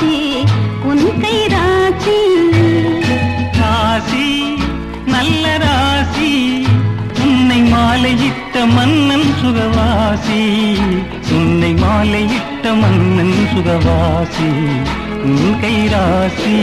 காட்சி உன் கை ராசி. ராசி நல்ல ராசி உன்னை மாலையிட்ட மன்னன் சுகவாசி. உன்னை மாலையிட்ட மன்னன் சுகவாசி. உன் கை ராசி.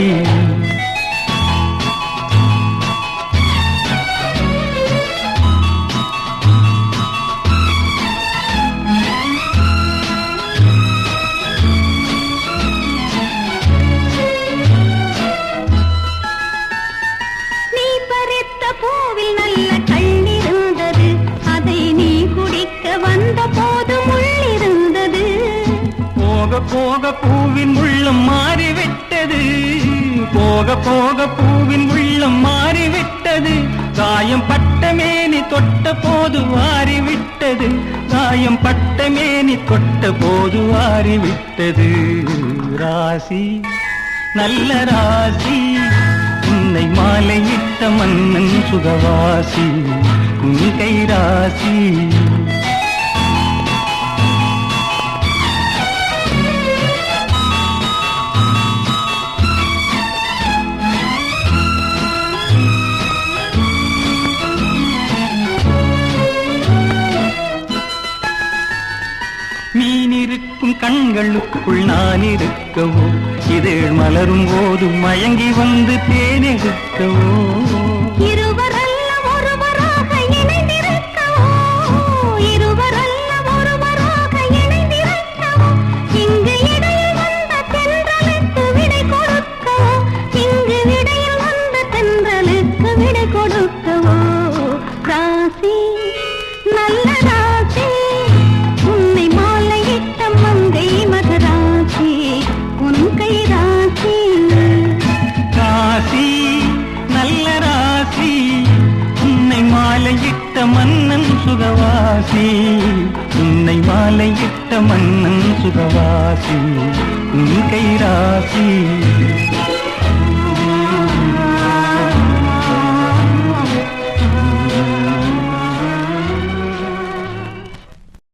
போக போக பூவின் உள்ளம் மாறிவிட்டது. போக போக பூவின் உள்ளம் மாறிவிட்டது. காயம் பட்ட மேனி தொட்ட போது வாரிவிட்டது. காயம் பட்ட மேனி தொட்ட போது வாரிவிட்டது. ராசி நல்ல ராசி உன்னை மாலையிட்ட மன்னன் சுகவாசி உன் கை ராசி. மீன் இருக்கும் கண்களுக்குள் நான் இருக்கவோ இதழ் மலரும் போது மயங்கி வந்து தேனெடுக்கவோ. மன்னன் சுகவாசி. உன்னை மாலையிட்ட மன்னன் சுகவாசி. உன் கை ராசி.